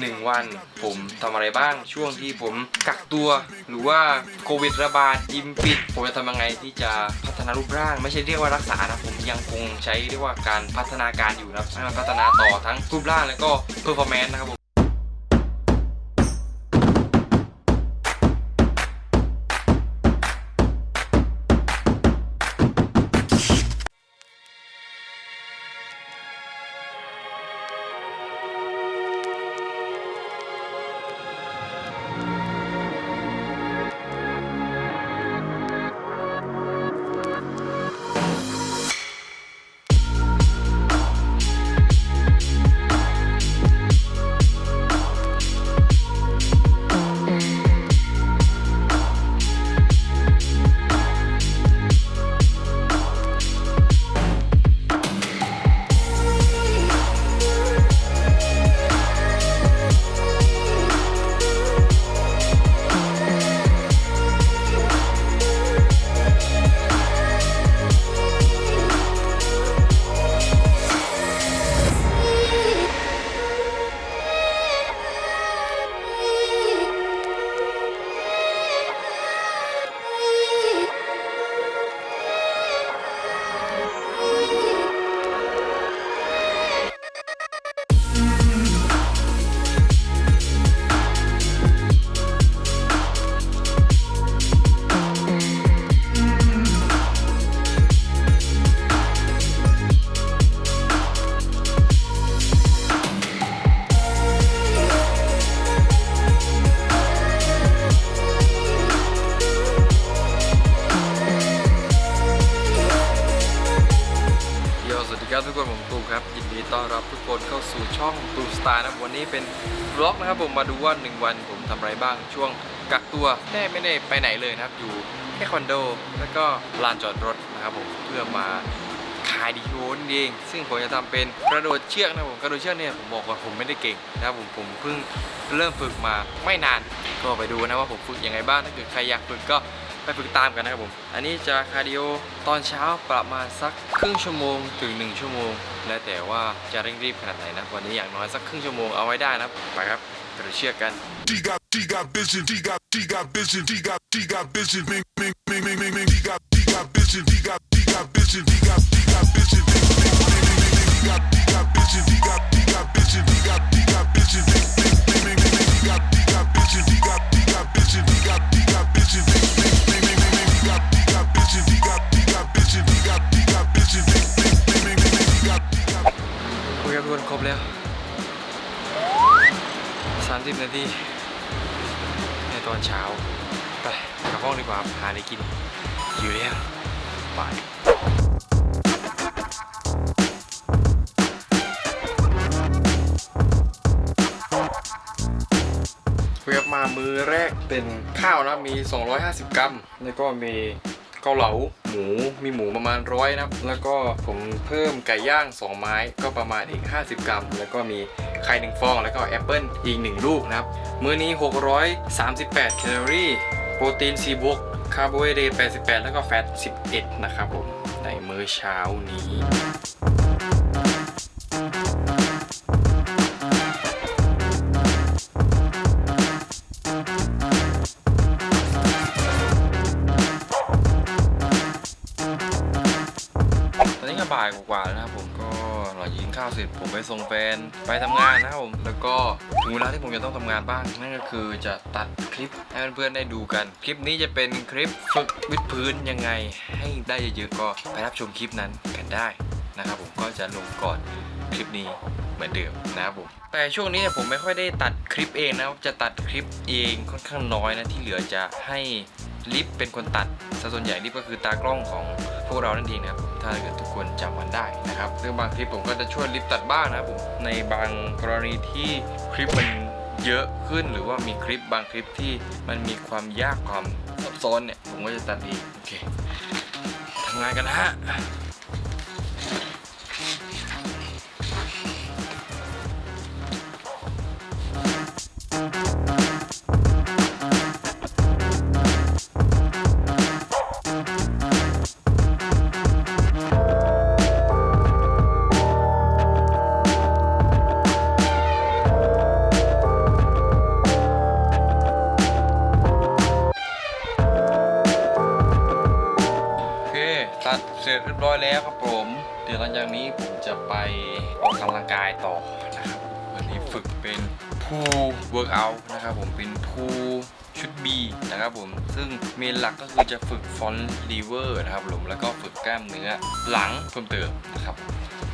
1 วัน ผมทำอะไรบ้างช่วงที่ผมกักตัว หรือว่าโควิดระบาดยิมปิด ผมจะทำยังไงที่จะพัฒนารูปร่าง ไม่ใช่เรียกว่ารักษานะผมยังคงใช้เรียกว่าการพัฒนาการอยู่นะครับให้มันพัฒนาต่อทั้งรูปร่างแล้วก็เพอร์ฟอร์แมนซ์นะครับผม นะครับผมมาดูว่าหนึ่งวันผมทำอะไรบ้างช่วงกักตัวแน่ไม่ได้ไปไหนเลยนะครับ อยู่แค่คอนโด แล้วก็ลานจอดรถนะครับผมเพื่อมาขายดีโอนเอง ซึ่งผมจะทำเป็นกระโดดเชือกนะครับผมกระโดดเชือกเนี่ยผมบอกว่าผมไม่ได้เก่งนะครับผมผมเพิ่งเริ่มฝึกมาไม่นานก็ไปดูนะว่าผมฝึกยังไงบ้างถ้าเกิดใครอยากฝึกก็ไปฝึกตามกันนะครับผม อันนี้จะคาร์ดิโอตอนเช้าประมาณสักครึ่งชั่วโมงถึง 1 ชั่วโมง แล้วแต่ว่าจะเร่งรีบขนาดไหนนะ วันนี้อย่างน้อยสักครึ่งชั่วโมงเอาไว้ได้นะไปครับ กระโดดเชือกกัน T got T got vision, T got T got vision, T got T got vision, ming ming ming ming ming ming. T got T got vision, T got T got vision, T got T got vision, ming ming ming ming ming. T got T got vision, T got T got vision, T got T got vision, ming ming ming ming ming. ทีในตอนเช้า ไปกลับห้องดีกว่าหาอะไรกินอยู่แล้วบายเวียบมามือแรกเป็นข้าวนะมี 250 กรัม แล้วก็มี เกาเหลาหมูมีหมูประมาณร้อยนะครับแล้วก็ผมเพิ่มไก่ย่าง 2 ไม้ก็ประมาณอีก 50 กรัม แล้วก็มีไข่หนึ่งฟอง แล้วก็แอปเปิลอีก 1 ลูกนะครับ มื้อนี้ 638 แคลอรี่ โปรตีน4บวกคาร์โบไฮเดรต88 แล้วก็แฟต 11 นะครับผม ในมื้อเช้านี้ บ่ายกว่าๆแล้วนะครับผมก็หลังกินข้าวเสร็จผมไปส่งแฟนไปทำงานนะครับผมแล้วก็ถึงเวลาที่ผมจะต้องทำงานบ้างนั่นก็คือจะตัดคลิปให้เพื่อนๆได้ดูกัน คลิปนี้จะเป็นคลิปฝึกวิดพื้นยังไง ให้ได้เยอะๆก็ไปรับชมคลิปนั้นกันได้นะครับผมก็จะลงก่อนคลิปนี้ เหมือนเดิมนะครับผมแต่ช่วงนี้เนี่ยผมไม่ค่อยได้ตัดคลิปเองนะครับจะตัดคลิปเองค่อนข้างน้อยนะที่เหลือจะให้ลิฟเป็นคนตัดส่วนใหญ่ลิฟก็คือตากล้องของพวกเรานั่นเองนะครับถ้าเกิดทุกคนจำมันได้นะครับซึ่งบางคลิปผมก็จะช่วยลิฟตัดบ้างนะครับผมในบางกรณีที่คลิปมันเยอะขึ้นหรือว่ามีคลิปบางคลิปที่มันมีความยากความซับซ้อนเนี่ยผมก็จะตัดเองโอเคทำงานกันนะฮะ เรียบร้อยแล้วครับผม เดี๋ยวหลังจากนี้ผมจะไปออกกำลังกายต่อนะครับ วันนี้ฝึกเป็นพูเวิร์กอัลนะครับผมเป็นพูชุด B นะครับผม ซึ่งเมนหลักก็คือจะฝึกฟอนต์ลีเวอร์นะครับผมแล้วก็ฝึกกล้ามเนื้อหลังเพิ่มเติมนะครับ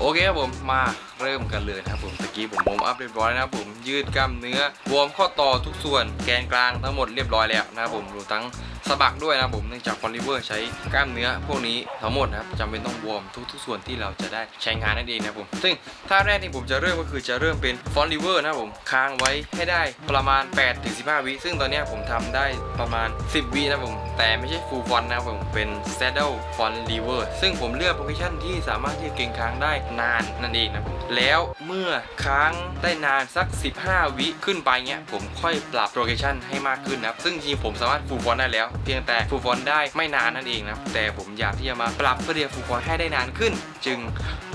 โอเคครับผมมาเริ่มกันเลยนะครับผมตะกี้ผมวอร์มอัพเรียบร้อยนะครับผมยืดกล้ามเนื้อวอร์มข้อต่อทุกส่วนแกนกลางทั้งหมดเรียบร้อยแล้วนะครับผมรวมทั้ง สะบักด้วยนะผมเนื่องจากฟอนลิเวอร์ใช้กล้ามเนื้อพวกนี้ทั้งหมดนะครับจำเป็นต้องวอร์มทุก ๆ ส่วนที่เราจะได้ใช้งานนั่นเองนะผมซึ่งท่าแรกที่ผมจะเริ่มก็คือจะเริ่มเป็นฟอนลิเวอร์นะผมค้างไว้ให้ได้ประมาณ 8-15 วิซึ่งตอนนี้ผมทำได้ประมาณ 10 วินะผมแต่ไม่ใช่ฟูลฟอนนะผมเป็น saddle front lever ซึ่งผมเลือกโพ i ิชันที่สามารถที่จะเก่งค้างได้นานนั่นเองนะผมแล้วเมื่อค้างได้นานสัก 15 วิขึ้นไปเงี้ยผมค่อยปรับโ o เ a ชันให้มากขึ้นนะครับซึ่งจริงผมสามารถฟูลฟอนได้แล้วเพียงแต่ฟูฟอนได้ไม่นานนั่นเองนะแต่ผมอยากที่จะมาปรับเพื่อที่จะฟูฟอนให้ได้นานขึ้น จึง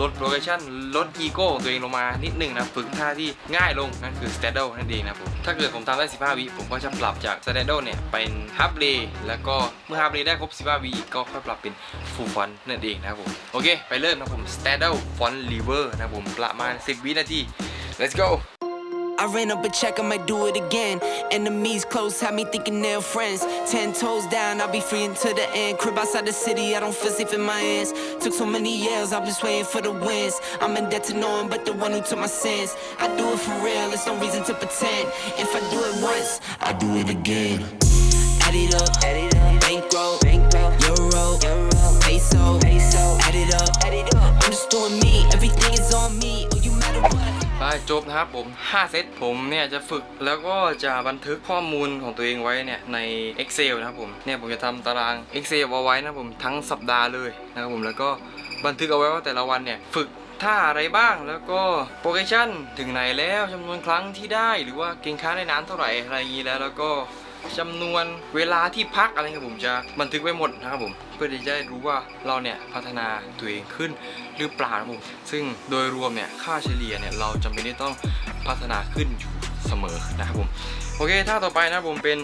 ลดโ o เ a ชันลดอีโก้ตัวเองลงมานิดนึงนะฝึกท่าที่ง่ายลงนั่นคือ straddle นั่นเองนะผมถ้าเกิดผมทำได้ 15 วิผมก็จะปรับจาก straddle เนี่ยเป็น half lay แล้วก็เมื่อ half lay ได้ครบ 15 วิก็ค่อยปรับเป็น full front นั่นเองนะผมโอเคไปเริ่มนะผม straddle front lever นะผมประมาณ 10 วินาที let's go I ran up a check, I might do it again. Enemies close, had me thinking they're friends. Ten toes down, I'll be free until the end. Crib outside the city, I don't feel safe in my hands. Took so many years, I'm just waiting for the wins. I'm in debt to no one but the one who took my sins. I do it for real, there's no reason to pretend. If I do it once, I do it again. add it up, bankroll, euro, peso, add it up. I'm just doing me, everything is on me. ไปจบนะครับผม 5 เซตผมเนี่ยจะฝึกแล้วก็จะบันทึกข้อมูลของตัวเองไว้เนี่ยใน Excel นะครับผมเนี่ยผมจะทำตาราง Excel เอาไว้นะครับผมทั้งสัปดาห์เลยนะครับผมแล้วก็บันทึกเอาไว้ว่าแต่ละวันเนี่ยฝึกท่าอะไรบ้างแล้วก็โปรเกชั่นถึงไหนแล้วจำนวนครั้งที่ได้หรือว่าเก่งค้าได้นานเท่าไหร่อะไรอย่างนี้แล้วแล้วก็ จำนวนเวลาที่พักอะไรครับผมจะบันทึกไว้หมดนะครับผม เพื่อที่จะได้รู้ว่าเราเนี่ยพัฒนาตัวเองขึ้นหรือเปล่านะครับผม ซึ่งโดยรวมเนี่ยค่าเฉลี่ยเนี่ยเราจำเป็นที่ต้องพัฒนาขึ้นอยู่เสมอนะครับผม โอเค ถ้าต่อไปนะผมเป็น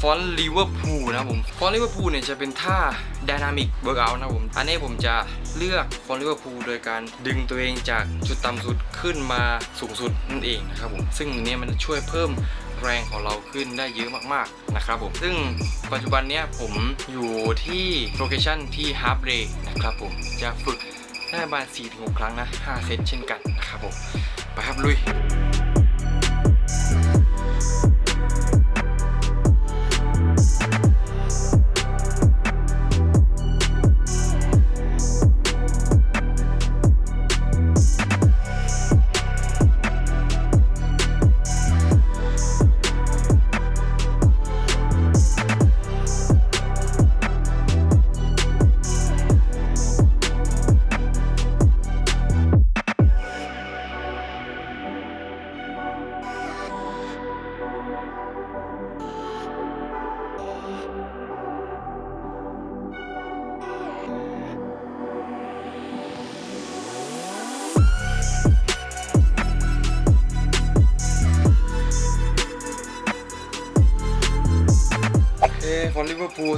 ฟอนต์ลิเวอร์พูลนะผมฟอนต์ลิเวอร์พูลเนี่ยจะเป็นท่าดินามิกเวิร์กอันะผมอันนี้ผมจะเลือกฟอนต์ลิเวอร์พูลโดยการดึงตัวเองจากจุดต่ำสุดขึ้นมาสูงสุดนั่นเองนะครับผมซึ่งเนี่ยมันจะช่วยเพิ่มแรงของเราขึ้นได้เยอะมากๆนะครับผม ซึ่งปัจจุบันเนี้ยผมอยู่ที่โลเคชั่นที่ฮาร์ r เรย์นะครับผม จะฝึกได้ประมาณ4-6 ครั้งนะ 5 เซตเช่นกันนะครับผม ไปครับลุย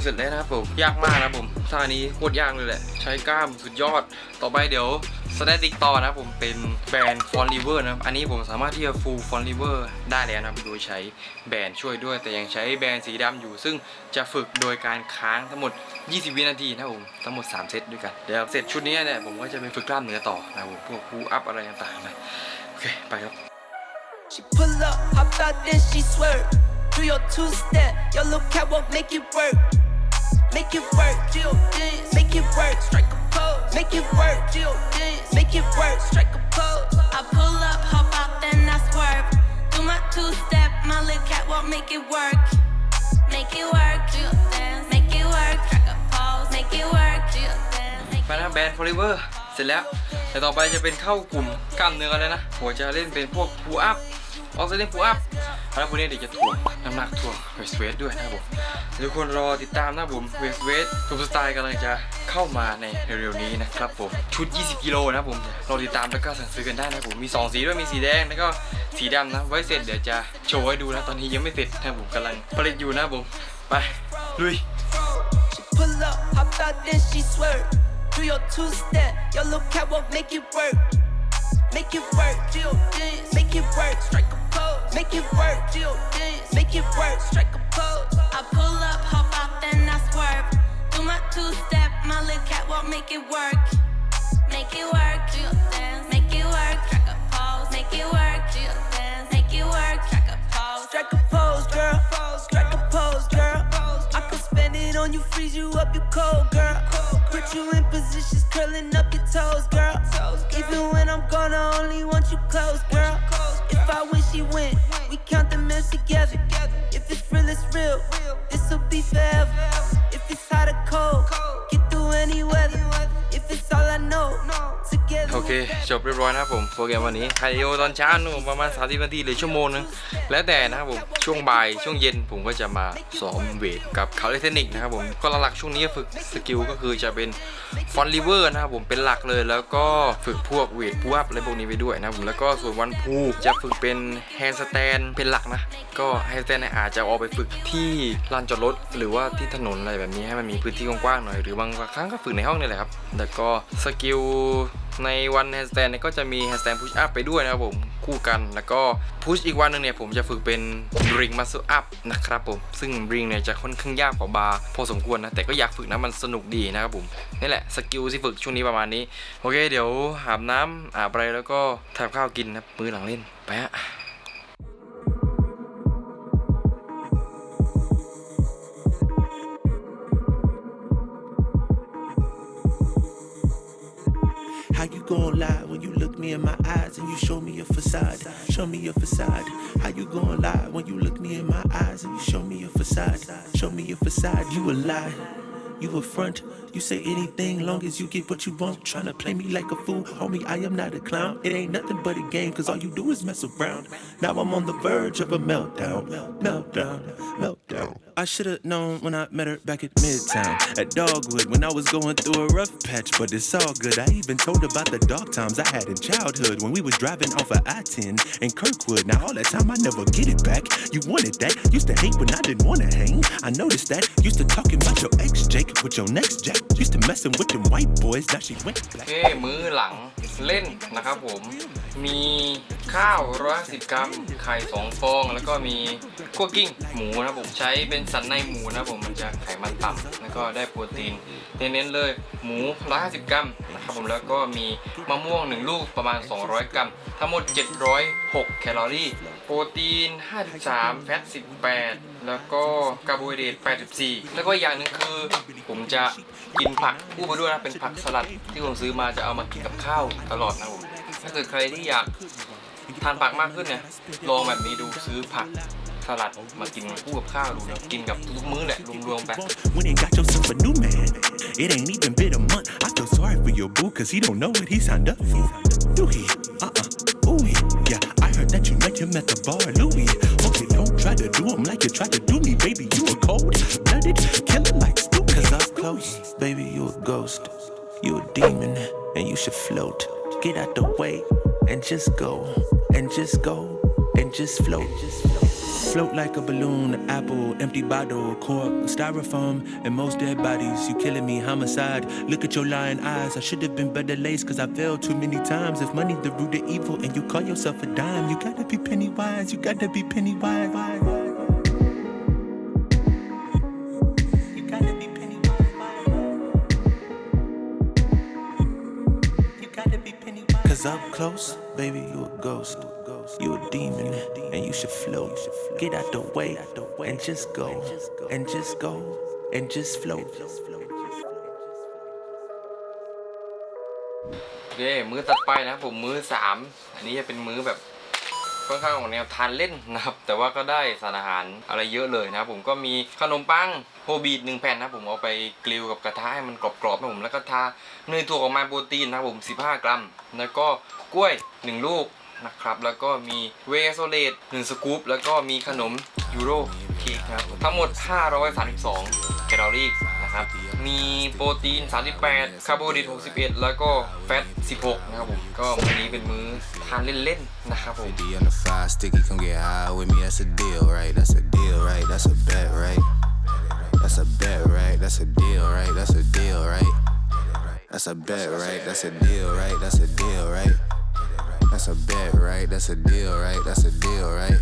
เสร็จแล้วนะครับผม ยากมากนะผมท่านี้โคตรยากเลยแหละ ใช้กล้ามสุดยอด ต่อไปเดี๋ยวสแตติกต่อนะครับผมเป็นแบรนด์ฟอนลิเวอร์นะครับ อันนี้ผมสามารถที่จะฟูลฟอนลิเวอร์ได้แล้วนะครับ โดยใช้แบรนด์ช่วยด้วย แต่ยังใช้แบรนด์สีดำอยู่ ซึ่งจะฝึกโดยการค้างทั้งหมด 20 วินาทีนะครับผม ทั้งหมด 3 เซตด้วยกัน เดี๋ยวเสร็จชุดนี้เนี่ยผมก็จะไปฝึกกล้ามเนื้อต่อนะครับผมพวกพูอัพอะไรต่างๆนะโอเคไปครับ She pull up, hop out, then she swerve. Do your two step, your little catwalk, make it work. Make it work, Jill dance, make it work, strike a pose. Make it work, Jill dance, make it work, strike a pose. I pull up, hop out, then I swerve. Do my two step, my little catwalk, make it work. Make it work, do dance, make it work, track a pose, make it work, do dance, make ไปนะแบรนด์ฟอลิเวอร์เสร็จแล้ว แต่ต่อไปจะเป็นเข้ากลุ่มกล้ามเนื้อแล้วนะผมจะเล่นเป็นพวกพูอัพ ออกเซนพูอัพแล้วพวกนี้เดี๋ยวจะถ่วงน้ำหนักถ่วงเวสเวทด้วยนะครับผมทุกคนรอติดตามนะผมเวสเวททุกสไตล์กำลังจะเข้ามาในเร็วๆนี้นะครับผมชุด 20 กิโลนะครับผมรอติดตามแล้วก็สั่งซื้อกันได้นะครับผมมี 2 สีด้วยมีสีแดงแล้วก็สีดำนะไว้เสร็จเดี๋ยวจะโชว์ให้ดูนะตอนนี้ยังไม่เสร็จนะครับผมกำลังผลิตอยู่นะครับผมไปลุย pull up, hop out, then she swerve. Do your two step, your little catwalk, make it work. Make it work, Jill dance. Make it work, strike a pose. Make it work, Jill dance. Make it work, strike a pose. I pull up, hop out, then I swerve. Do my two step, my little catwalk, make it work. Make it work, Jill dance. Make it work, track a pose. Make it work, Jill dance. Make it work, track a pose. Strike a pose, girl. Strike a pose, girl. I could spend it on you, freeze you up, you cold, girl. Put you in positions, curling up your toes, girl. Even when I'm gone, I only want you close, girl. If I win, she win. We count the mills together. If it's real, it's real. This'll be forever. If it's hot or cold, get through any weather. If it's all I know. โอเค จบเรียบร้อยนะครับผมโปรแกรมวันนี้คาร์ดิโอตอนเช้านู่นประมาณ 30 นาทีหรือชั่วโมงนึง แล้วแต่นะครับผม ช่วงบ่าย ช่วงเย็นผมก็จะมาซ้อมเวทกับคาลิเทนิกนะครับผม ก็หลักๆช่วงนี้ฝึกสกิลก็คือจะเป็นฟอนลิเวอร์นะครับผมเป็นหลักเลยแล้วก็ฝึกพวกเวทพูอัพอะไรพวกนี้ไปด้วยนะครับผมแล้วก็ส่วนวันพูจะฝึกเป็นแฮนด์สแตนเป็นหลักนะ ก็แฮนด์สแตนอาจจะเอาไปฝึกที่ลานจอดรถหรือว่าที่ถนนอะไรแบบนี้ให้มันมีพื้นที่กว้างๆหน่อยหรือบางครั้งก็ฝึกในห้องนี่แหละครับแล้วก็สกิลในวันแฮนด์สแตนเนี่ยก็จะมีแฮนด์สแตนพุชอัพไปด้วยนะครับผมคู่กัน แล้วก็พุชอีกวันหนึงเนี่ยผมจะฝึกเป็นริงมัส l อัพนะครับผม ซึ่งริงเนี่ยจะค่อนข้างยากกว่าบาร์พอสมควรนะ แต่ก็อยากฝึกนะมันสนุกดีนะครับผม นี่แหละสกิลที่ฝึกช่วงนี้ประมาณนี้ โอเค เดี๋ยวอาบน้ำอาบอะไรแล้วก็ทำข้าวกินนะมื้อหลังเล่นไปฮะ in my eyes and you show me your facade? Show me your facade. How you gonna lie when you look me in my eyes and you show me your facade? Show me your facade. You a lie. You a front. You say anything long as you get what you want. Tryna play me like a fool, homie. I am not a clown. It ain't nothing but a game, cause all you do is mess around. Now I'm on the verge of a meltdown. Meltdown. Meltdown. I should've known when I met her back at Midtown. At Dogwood when I was going through a rough patch, but it's all good. I even told about the dark times I had in childhood when we was driving off of I 10 in Kirkwood. Now, all that time I never get it back. You wanted that. Used to hate when I didn't wanna hang. I noticed that. Used to talking about your ex Jake with your next Jack. Used to messing with them white boys. Now she went โอ black. เคมื้อหลังเล่นนะครับผม มีข้าว150กรัม ไข่2ฟอง แล้วก็มีคั่วกิ้งหมูนะผมใช้เป็นสันในหมูนะผมมันจะไขมันต่ำแล้วก็ได้โปรตีนเน้นๆเลยหมู 150 กรัมนะครับผมแล้วก็มีมะม่วง 1 ลูกประมาณ 200 กรัม ทั้งหมด 706 แคลอรี่ โปรตีน 53 แฟต 18 แล้วก็คาร์โบไฮเดรต 84 แล้วก็อีกอย่างหนึ่งคือ ผมจะกินผักคู่ไปด้วยนะเป็นผักสลัดที่ผมซื้อมาจะเอามากินกับข้าวตลอดนะผมถ้าเกิดใครที่อยาก ทานผักมากขึ้นเนี่ย ลองแบบนี้ดูซื้อผักสลัดมากินคู่กับข้าวดูนะกินกับทุกมื้อแหละรวมๆไป When you got yourself a new man, it ain't even been a month. I feel sorry for your boo, cause he don't know what he signed up for. Do he? Uh uh. Ooh, yeah. I heard that you met him at the bar, Louis. Okay, don't try to do him like you tried to do me, baby. You a cold blooded killer like Stu. Cause up close, baby, you a ghost. You a demon, and you should float. Get out the way and just go, and just go, and just float. Float like a balloon, apple, empty bottle, cork, styrofoam, and most dead bodies. You killing me, homicide. Look at your lying eyes. I should have been better laced, cause I failed too many times. If money the root of evil and you call yourself a dime, you gotta be penny wise, you gotta be penny wise. Close, baby, you a ghost. You a demon, and you should float. Get out the way, and just go, and just go, and just float. โอเคมื้อตัดไปนะครับผมมื้อสามอันนี้จะเป็นมื้อแบบ ค่อนข้างของแนวทานเล่นนะครับแต่ว่าก็ได้สารอาหารอะไรเยอะเลยนะครับผมก็มีขนมปังโฮบีดหนึ่งแผ่นนะผมเอาไปกริลกับกระทะให้มันกรอบๆนะครับผมแล้วก็ทาเนยถั่วออกมาโปรตีนนะครับผม 15 กรัม แล้วก็กล้วย 1 ลูกนะครับแล้วก็มีเวโซเลต1สกู๊ปแล้วก็มีขนมยูโรเค้กนะครับทั้งหมด 532 แคลอรี่ นะครับ มีโปรตีน 38 คาร์โบไฮเดรต61 แล้วก็แฟต 16 นะครับผม ก็มื้อนี้เป็นมื้อทานเล่นๆ นะครับผม D on the five sticky, come get high with me. That's a deal, right? That's a deal, right? That's a bet, right? That's a bet, right? That's a deal, right? That's a deal, right? That's a bet, right? That's a deal, right? That's a deal, right? That's a bet, right? That's a deal, right? That's a deal, right?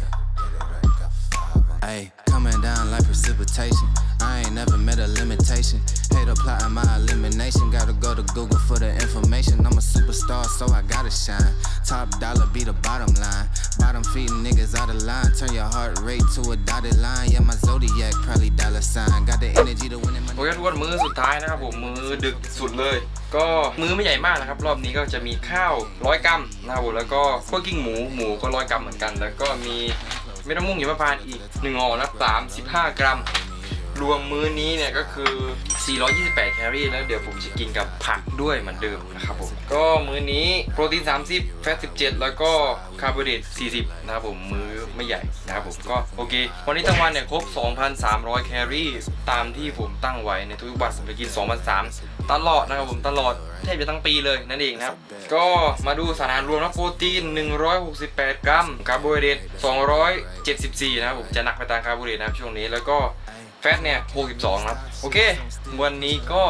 Ayy, coming down like precipitation. I ain't never met a limitation. Hate plotting my elimination. Gotta go to Google for the information. I'm a superstar, so I gotta shine. Top dollar be the bottom line. Bottom feeding niggas out of line. Turn your heart rate to a dotted line. Yeah, my zodiac probably dollar sign. Got the energy to win it. โอเคทุกคนมื้อสุดท้ายนะครับผมมื้อดึกสุดเลย ก็มื้อไม่ใหญ่มากนะครับ รอบนี้ก็จะมีข้าวร้อยกรัมนะครับผมแล้วก็คั่วกิ้งหมูหมูก็ร้อยกรัมเหมือนกัน แล้วก็มีเม็ดมะม่วงหิมพานต์อีกหนึ่งห่อนะสามสิบห้ากรัม รวมมื้อนี้เนี่ยก็คือ 428 แคลอรี่ แล้วเดี๋ยวผมจะกินกับผักด้วยเหมือนเดิมนะครับผม ก็มื้อนี้โปรตีน 30 แฟต 17 แล้วก็คาร์โบไฮเดรต40 นะครับผม มื้อไม่ใหญ่นะครับผมก็โอเค วันนี้ทั้งวันเนี่ยครบ 2,300 แคลอรี่ ตามที่ผมตั้งไว้ในทุกวันผมจะกิน 2,300 ตลอดนะครับผมตลอดแทบจะทั้งปีเลยนั่นเองนะครับ ก็มาดูสารอาหารรวมนะโปรตีน 168 กรัม คาร์โบไฮเดรต274 นะครับผมจะหนักไปตามคาร์โบไฮเดรตนะครับช่วงนี้แล้วก็ แฟตเนี่ย62ครับ โอเค วันนี้ก็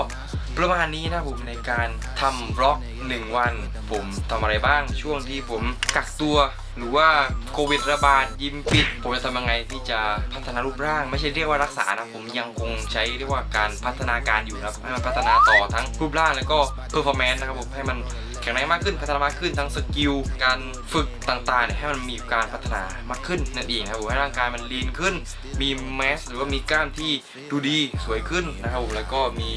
ประมาณนี้นะผมในการทำบล็อก 1 วัน ผมทำอะไรบ้างช่วงที่ผมกักตัว หรือว่าโควิดระบาดยิมปิด ผมจะทำยังไงที่จะพัฒนารูปร่าง ไม่ใช่เรียกว่ารักษานะผมยังคงใช้เรียกว่าการพัฒนาการอยู่นะครับให้มันพัฒนาต่อทั้งรูปร่างแล้วก็เพอร์ฟอร์แมนซ์นะครับผมให้มันแข็งแรงมากขึ้นพัฒนามากขึ้นทั้งสกิลการฝึกต่างๆเนี่ยให้มันมีการพัฒนามากขึ้นนั่นเองนะครับผมให้ร่างกายมันลีนขึ้น มีแมสหรือว่ามีกล้ามที่ดูดีสวยขึ้นนะครับผมแล้วก็มี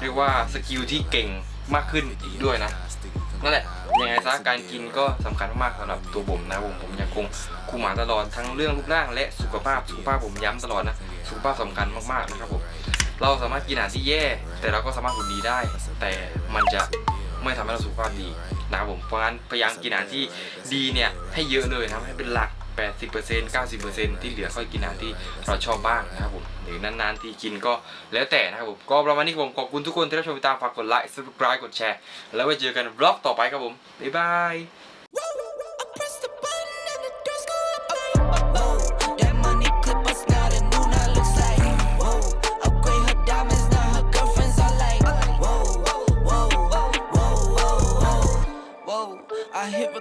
เรียกว่าสกิลที่เก่งมากขึ้นอีกด้วยนะ นั่นแหละยังไงซะการกินก็สำคัญมากๆสำหรับตัวผมนะผมผมยังคงคุมหมาตลอดทั้งเรื่องรูปร่างและสุขภาพสุขภาพผมย้ำตลอดนะสุขภาพสำคัญมากๆนะครับผมเราสามารถกินอาหารที่แย่ แต่เราก็สามารถหุ่นดีได้ แต่มันจะไม่ทำให้เราสุขภาพดีนะครับผมเพราะงั้นพยายามกินอาหารที่ดีเนี่ยให้เยอะเลยนะครับให้เป็นหลัก แปดสิบเปอร์เซ็นต์เก้าสิบเปอร์เซ็นต์ที่เหลือค่อยกินอาหารที่เราชอบบ้างนะครับผมหรือนานๆที่กินก็แล้วแต่นะครับผมก็ประมาณนี้ผมขอบคุณทุกคนที่รับชมติดตามฝากกดไลค์ subscribe กดแชร์ แล้วไว้เจอกันบล็อกต่อไปครับผมบ๊ายบาย I hit